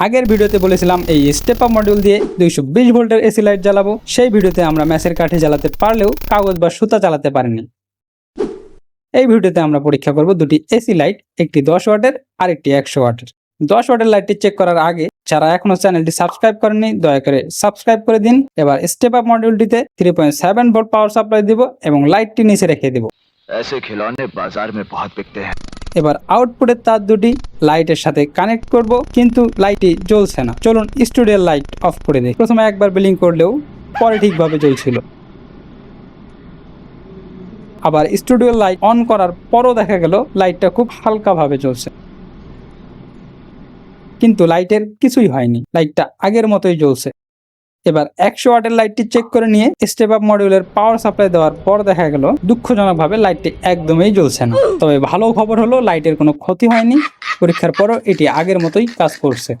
আগের ভিডিওতে বলেছিলাম এই স্টেপ আপ মডিউল দিয়ে দুইশো বিশ ভোল্টের এসি লাইট জ্বালাবো সেই ভিডিওতে আমরা ম্যাচের কাঠে জ্বালাতে পারলেও কাগজ বা সুতা চালাতে পারিনি এই ভিডিওতে আমরা পরীক্ষা করব দুটি এসি লাইট একটি দশ ওয়াটের আর একটি একশো ওয়াটের দশ ওয়াটের লাইটটি চেক করার আগে যারা এখনো চ্যানেলটি সাবস্ক্রাইব করেননি দয়া করে সাবস্ক্রাইব করে দিন এবার step up মডিউলটিতে three point seven volt power supply দিব এবং লাইটটি নিচে রেখে দিব ऐसे खिलौने बाजार में बहुत बिकते हैं এবার আউটপুটের তার দুটি লাইটের সাথে কানেক্ট করব, কিন্তু লাইটটি জ্বলছে না। চলুন স্টুডিও লাইট অফ করে দিই। প্রথমে একবার বিলিং করলেও পরে ঠিকভাবে জ্বলছিল। আবার স্টুডিও লাইট অন করার পরও দেখা গেল লাইটটা খুব হালকাভাবে জ্বলছে। কিন্তু লাইটের কিছুই হয়নি। লাইটটা আগের মতোই জ্বলছে। এবার একশো ওয়াটের লাইটটি চেক করে নিয়ে স্টেপ আপ মডিউলের পাওয়ার সাপ্লাই দেওয়ার পর দেখা গেল দুঃখজনক ভাবে লাইটটি একদমই জ্বলছে না। তবে ভালো খবর হলো, লাইটের কোনো ক্ষতি হয়নি। পরীক্ষার পরও এটি আগের মতোই কাজ করছে।